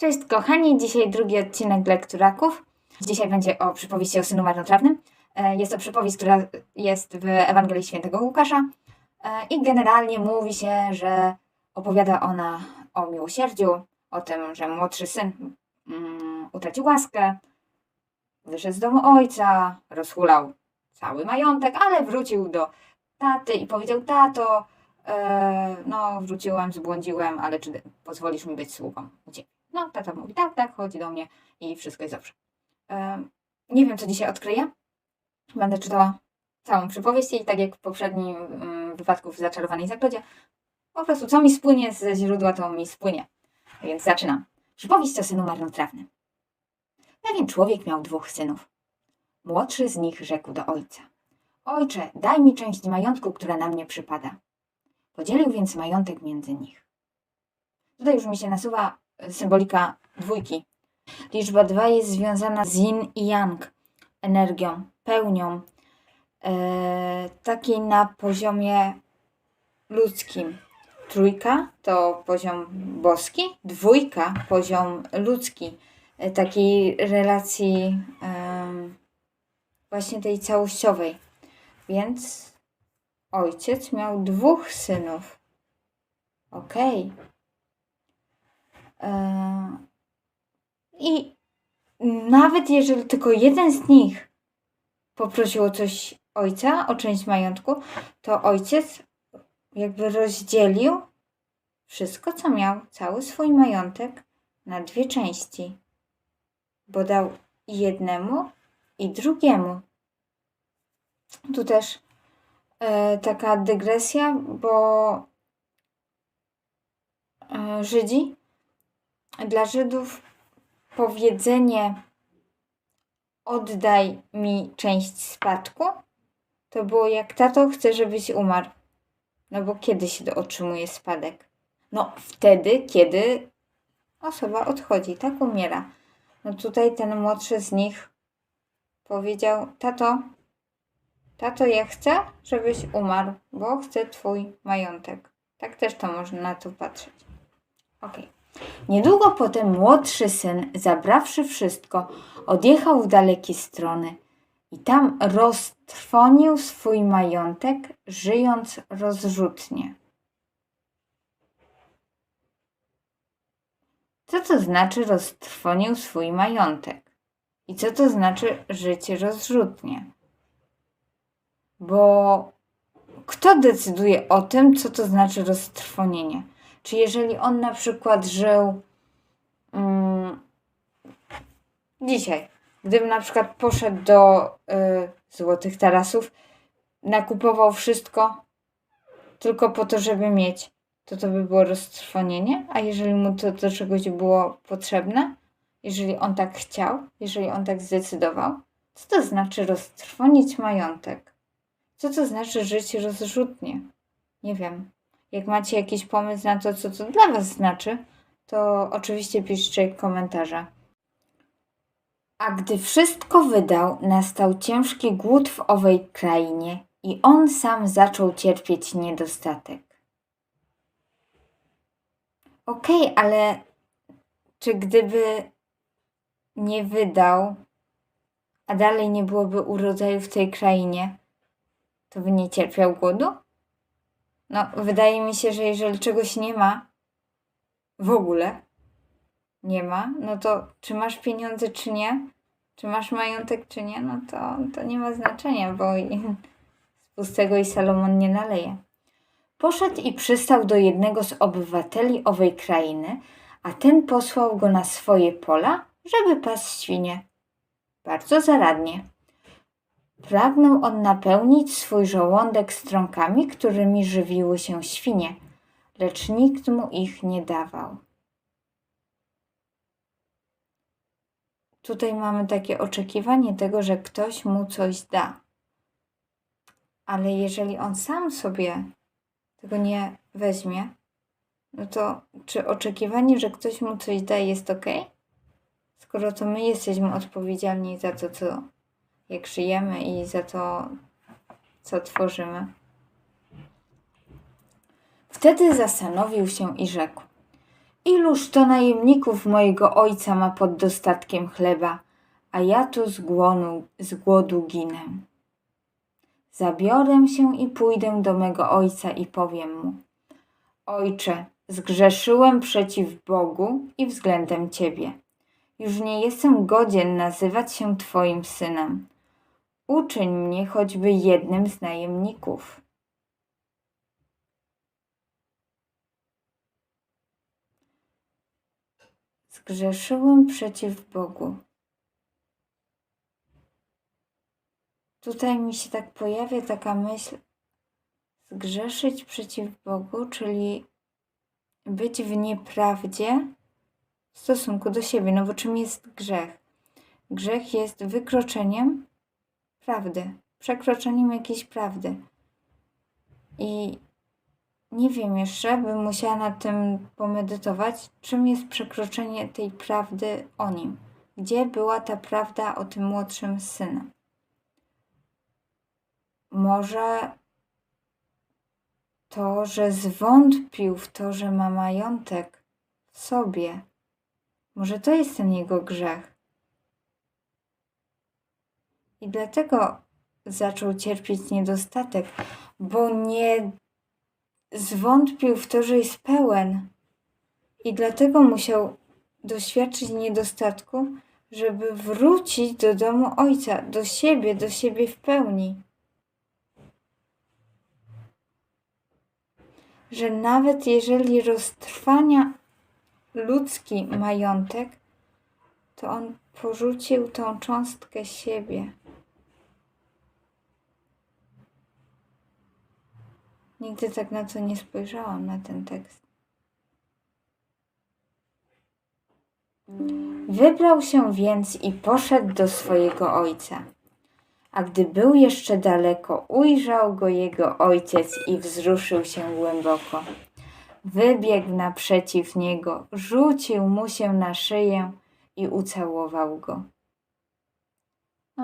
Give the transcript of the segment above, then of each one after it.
Cześć kochani, dzisiaj drugi odcinek Lekturaków. Dzisiaj będzie o przypowieści o synu marnotrawnym. E, Jest to przypowieść, która jest w Ewangelii Świętego Łukasza E, i generalnie mówi się, że opowiada ona o miłosierdziu, o tym, że młodszy syn mm, utracił łaskę, wyszedł z domu ojca, rozhulał cały majątek, ale wrócił do taty i powiedział, tato, e, no wróciłem, zbłądziłem, ale czy pozwolisz mi być sługą u ciebie? No, tata mówi, tak, tak, chodzi do mnie i wszystko jest dobrze. Nie wiem, co dzisiaj odkryję. Będę czytała całą przypowieść i tak jak w poprzednim mm, wypadku w Zaczarowanej Zagrodzie, po prostu co mi spłynie ze źródła, to mi spłynie. Więc zaczynam. Przypowieść o synu marnotrawnym. Pewien człowiek miał dwóch synów. Młodszy z nich rzekł do ojca. Ojcze, daj mi część majątku, która na mnie przypada. Podzielił więc majątek między nich. Tutaj już mi się nasuwa symbolika dwójki. Liczba dwa jest związana z yin i yang, energią, pełnią, e, takiej na poziomie ludzkim. Trójka to poziom boski, dwójka poziom ludzki, e, takiej relacji właśnie tej całościowej. Więc ojciec miał dwóch synów. Okej. Eee, I nawet jeżeli tylko jeden z nich poprosił o coś ojca, o część majątku, to ojciec jakby rozdzielił wszystko, co miał, cały swój majątek na dwie części, bo dał jednemu i drugiemu. Tu też e, taka dygresja, bo e, Żydzi dla Żydów powiedzenie oddaj mi część spadku to było jak tato chce, żebyś umarł. No bo kiedy się otrzymuje spadek? No wtedy, kiedy osoba odchodzi, tak umiera. No tutaj ten młodszy z nich powiedział, tato, tato ja chcę, żebyś umarł, bo chcę twój majątek. Tak też to można na to patrzeć. Okej. Niedługo potem młodszy syn, zabrawszy wszystko, odjechał w dalekie strony i tam roztrwonił swój majątek, żyjąc rozrzutnie. Co to znaczy roztrwonił swój majątek? I co to znaczy życie rozrzutnie? Bo kto decyduje o tym, co to znaczy roztrwonienie? Czy jeżeli on na przykład żył mm, dzisiaj, gdybym na przykład poszedł do y, Złotych Tarasów, nakupował wszystko tylko po to, żeby mieć, to to by było roztrwonienie? A jeżeli mu to do czegoś było potrzebne, jeżeli on tak chciał, jeżeli on tak zdecydował, co to znaczy roztrwonić majątek? Co to znaczy żyć rozrzutnie? Nie wiem. Jak macie jakiś pomysł na to, co to dla Was znaczy, to oczywiście piszcie komentarze. A gdy wszystko wydał, nastał ciężki głód w owej krainie i on sam zaczął cierpieć niedostatek. Okej, ale czy gdyby nie wydał, a dalej nie byłoby urodzaju w tej krainie, to by nie cierpiał głodu? No, wydaje mi się, że jeżeli czegoś nie ma, w ogóle nie ma, no to czy masz pieniądze, czy nie, czy masz majątek, czy nie, no to, to nie ma znaczenia, bo i, z pustego i Salomon nie naleje. Poszedł i przystał do jednego z obywateli owej krainy, a ten posłał go na swoje pola, żeby pasł świnie. Bardzo zaradnie. Pragnął on napełnić swój żołądek strąkami, którymi żywiły się świnie, lecz nikt mu ich nie dawał. Tutaj mamy takie oczekiwanie tego, że ktoś mu coś da. Ale jeżeli on sam sobie tego nie weźmie, no to czy oczekiwanie, że ktoś mu coś da jest ok? Skoro to my jesteśmy odpowiedzialni za to, co jak żyjemy i za to, co tworzymy. Wtedy zastanowił się i rzekł: Iluż to najemników mojego ojca ma pod dostatkiem chleba, a ja tu z, głonu, z głodu ginę. Zabiorę się i pójdę do mego ojca i powiem mu: Ojcze, zgrzeszyłem przeciw Bogu i względem Ciebie. Już nie jestem godzien nazywać się Twoim synem. Uczyń mnie choćby jednym z najemników. Zgrzeszyłem przeciw Bogu. Tutaj mi się tak pojawia taka myśl, zgrzeszyć przeciw Bogu, czyli być w nieprawdzie w stosunku do siebie. No bo czym jest grzech? Grzech jest wykroczeniem prawdy, przekroczeniem jakiejś prawdy. I nie wiem jeszcze, bym musiała nad tym pomedytować, czym jest przekroczenie tej prawdy o nim. Gdzie była ta prawda o tym młodszym synem? Może to, że zwątpił w to, że ma majątek w sobie. Może to jest ten jego grzech. I dlatego zaczął cierpieć niedostatek, bo nie zwątpił w to, że jest pełen. I dlatego musiał doświadczyć niedostatku, żeby wrócić do domu ojca, do siebie, do siebie w pełni. Że nawet jeżeli roztrwania ludzki majątek, to on porzucił tą cząstkę siebie. Nigdy tak na to nie spojrzałam, na ten tekst. Wybrał się więc i poszedł do swojego ojca. A gdy był jeszcze daleko, ujrzał go jego ojciec i wzruszył się głęboko. Wybiegł naprzeciw niego, rzucił mu się na szyję i ucałował go. O,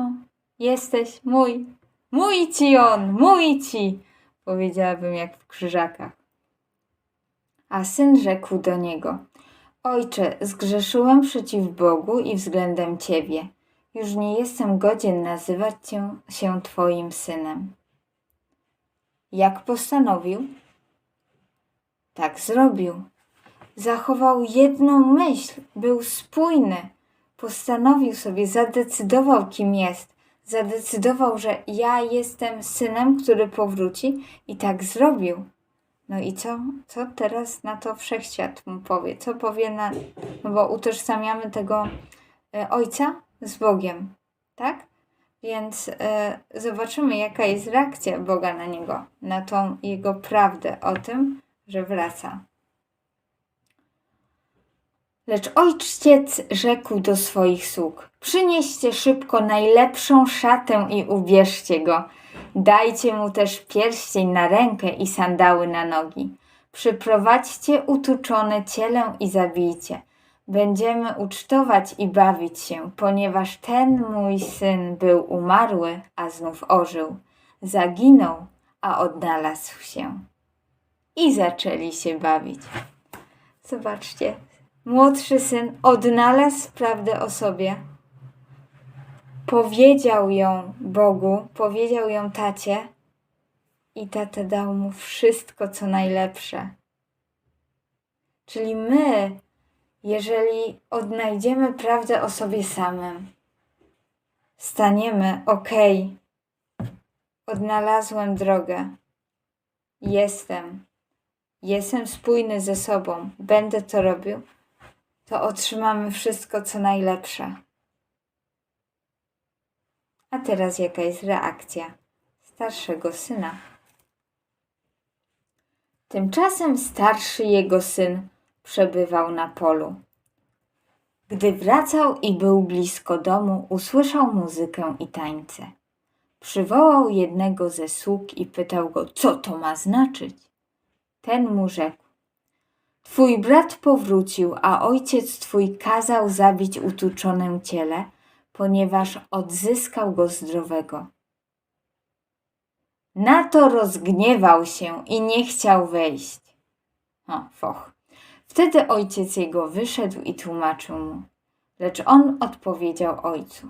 jesteś mój, mój ci on, mój ci, powiedziałabym jak w krzyżakach. A syn rzekł do niego: Ojcze, zgrzeszyłem przeciw Bogu i względem ciebie. Już nie jestem godzien nazywać cię się twoim synem. Jak postanowił? Tak zrobił. Zachował jedną myśl, był spójny. Postanowił sobie, zadecydował, kim jest zadecydował, że ja jestem synem, który powróci i tak zrobił. No i co? Co teraz na to wszechświat mu powie? Co powie na... No bo utożsamiamy tego e, ojca z Bogiem, tak? Więc e, zobaczymy, jaka jest reakcja Boga na niego, na tą jego prawdę o tym, że wraca. Lecz ojciec rzekł do swoich sług: Przynieście szybko najlepszą szatę i ubierzcie go. Dajcie mu też pierścień na rękę i sandały na nogi. Przyprowadźcie utuczone ciele i zabijcie. Będziemy ucztować i bawić się, ponieważ ten mój syn był umarły, a znów ożył. Zaginął, a odnalazł się. I zaczęli się bawić. Zobaczcie, młodszy syn odnalazł prawdę o sobie, powiedział ją Bogu, powiedział ją tacie i tata dał mu wszystko, co najlepsze. Czyli my, jeżeli odnajdziemy prawdę o sobie samym, staniemy, okej, odnalazłem drogę, jestem, jestem spójny ze sobą, będę to robił, to otrzymamy wszystko, co najlepsze. A teraz jaka jest reakcja starszego syna? Tymczasem starszy jego syn przebywał na polu. Gdy wracał i był blisko domu, usłyszał muzykę i tańce. Przywołał jednego ze sług i pytał go, co to ma znaczyć. Ten mu rzekł: Twój brat powrócił, a ojciec twój kazał zabić utuczone ciele, ponieważ odzyskał go zdrowego. Na to rozgniewał się i nie chciał wejść. O, foch. Wtedy ojciec jego wyszedł i tłumaczył mu. Lecz on odpowiedział ojcu.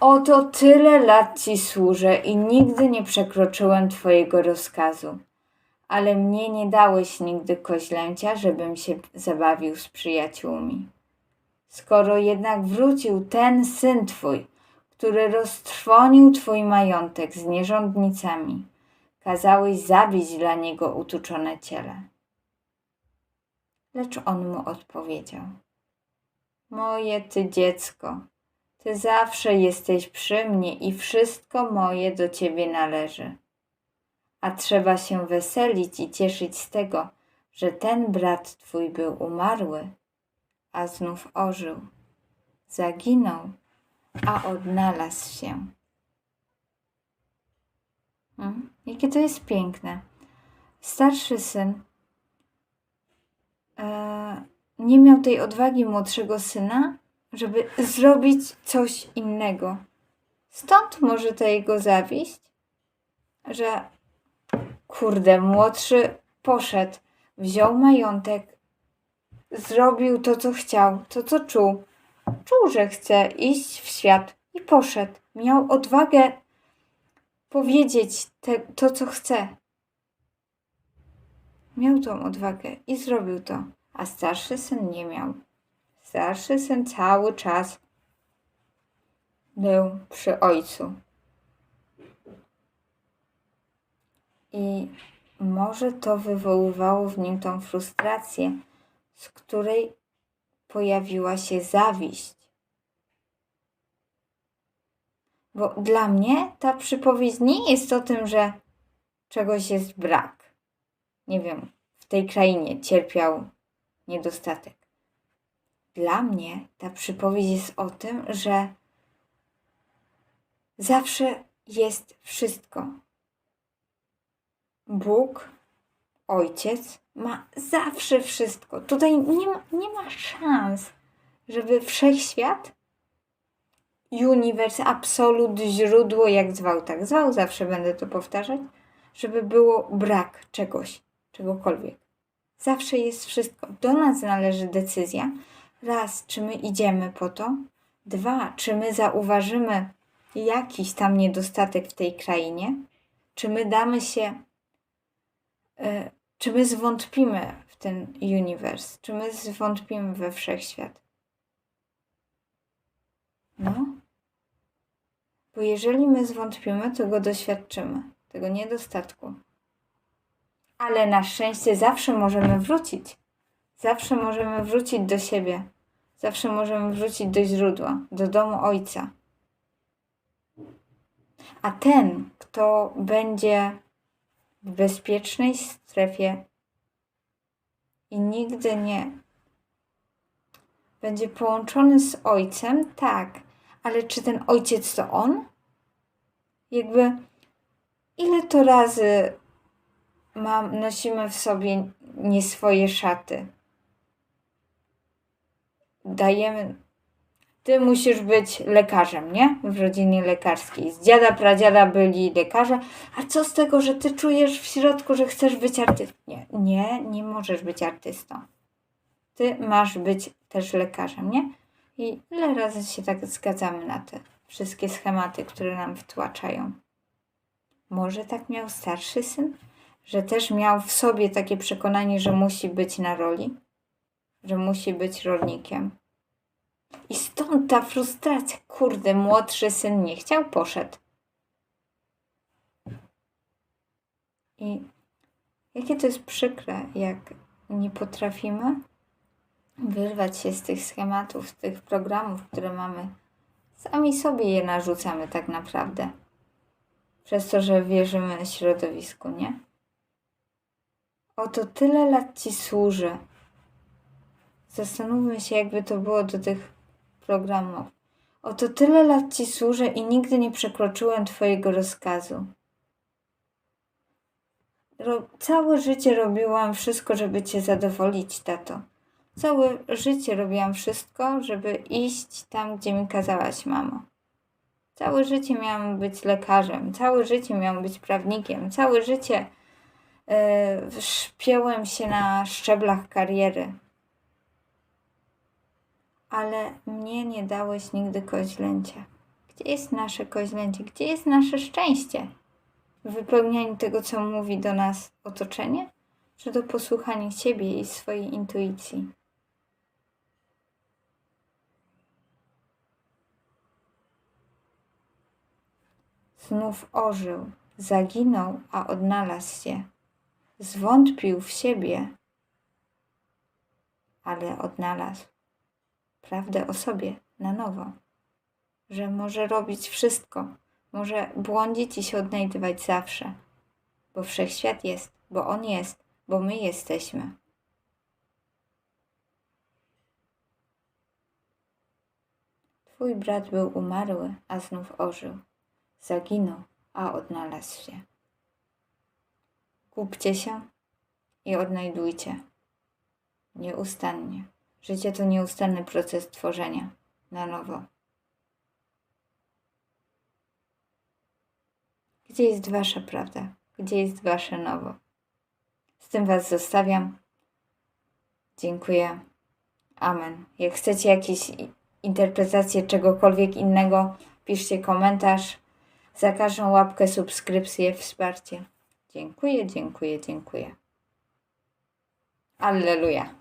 Oto tyle lat ci służę i nigdy nie przekroczyłem twojego rozkazu. Ale mnie nie dałeś nigdy koźlęcia, żebym się zabawił z przyjaciółmi. Skoro jednak wrócił ten syn twój, który roztrwonił twój majątek z nierządnicami, kazałeś zabić dla niego utuczone ciele. Lecz on mu odpowiedział: Moje ty dziecko, ty zawsze jesteś przy mnie i wszystko moje do ciebie należy. A trzeba się weselić i cieszyć z tego, że ten brat twój był umarły, a znów ożył. Zaginął, a odnalazł się. Hmm? Jakie to jest piękne. Starszy syn e, nie miał tej odwagi młodszego syna, żeby zrobić coś innego. Stąd może ta jego zawiść, że kurde, młodszy poszedł, wziął majątek, zrobił to, co chciał, to, co czuł. Czuł, że chce iść w świat i poszedł. Miał odwagę powiedzieć te, to, co chce. Miał tą odwagę i zrobił to, a starszy syn nie miał. Starszy syn cały czas był przy ojcu. I może to wywoływało w nim tą frustrację, z której pojawiła się zawiść. Bo dla mnie ta przypowieść nie jest o tym, że czegoś jest brak. Nie wiem, w tej krainie cierpiał niedostatek. Dla mnie ta przypowieść jest o tym, że zawsze jest wszystko. Bóg, Ojciec, ma zawsze wszystko. Tutaj nie ma, nie ma szans, żeby wszechświat, uniwers, absolut, źródło, jak zwał, tak zwał, zawsze będę to powtarzać, żeby było brak czegoś, czegokolwiek. Zawsze jest wszystko. Do nas należy decyzja. Raz, czy my idziemy po to? Dwa, czy my zauważymy jakiś tam niedostatek w tej krainie? Czy my damy się, czy my zwątpimy w ten uniwers? Czy my zwątpimy we wszechświat? No. Bo jeżeli my zwątpimy, to go doświadczymy, tego niedostatku. Ale na szczęście zawsze możemy wrócić. Zawsze możemy wrócić do siebie. Zawsze możemy wrócić do źródła, do domu Ojca. A ten, kto będzie w bezpiecznej strefie i nigdy nie będzie połączony z Ojcem, tak, ale czy ten Ojciec to On? Jakby ile to razy mam, nosimy w sobie nie swoje szaty? dajemy. Ty musisz być lekarzem, nie? W rodzinie lekarskiej. Z dziada, pradziada byli lekarze. A co z tego, że ty czujesz w środku, że chcesz być artystą? Nie, nie, nie możesz być artystą. Ty masz być też lekarzem, nie? I ile razy się tak zgadzamy na te wszystkie schematy, które nam wtłaczają? Może tak miał starszy syn? Że też miał w sobie takie przekonanie, że musi być na roli? Że musi być rolnikiem? I stąd ta frustracja. Kurde, młodszy syn nie chciał, poszedł. I jakie to jest przykre, jak nie potrafimy wyrwać się z tych schematów, z tych programów, które mamy. Sami sobie je narzucamy tak naprawdę. Przez to, że wierzymy środowisku, nie? Oto tyle lat ci służy. Zastanówmy się, jakby to było do tych programów. Oto tyle lat Ci służę i nigdy nie przekroczyłem Twojego rozkazu. Ro całe życie robiłam wszystko, żeby Cię zadowolić, tato. Całe życie robiłam wszystko, żeby iść tam, gdzie mi kazałaś, mamo. Całe życie miałam być lekarzem, całe życie miałam być prawnikiem, całe życie Yy, się na szczeblach kariery. Ale mnie nie dałeś nigdy koźlęcia. Gdzie jest nasze koźlęcie? Gdzie jest nasze szczęście? W wypełnianiu tego, co mówi do nas otoczenie? Czy do posłuchania siebie i swojej intuicji? Znów ożył, zaginął, a odnalazł się. Zwątpił w siebie, ale odnalazł prawdę o sobie na nowo. Że może robić wszystko, może błądzić i się odnajdywać zawsze, bo wszechświat jest, bo on jest, bo my jesteśmy. Twój brat był umarły, a znów ożył. Zaginął, a odnalazł się. Kupcie się i odnajdujcie. Nieustannie. Życie to nieustanny proces tworzenia na nowo. Gdzie jest wasza prawda? Gdzie jest wasze nowo? Z tym was zostawiam. Dziękuję. Amen. Jak chcecie jakieś interpretacje czegokolwiek innego, piszcie komentarz. Za każdą łapkę, subskrypcję, wsparcie. Dziękuję, dziękuję, dziękuję. Alleluja.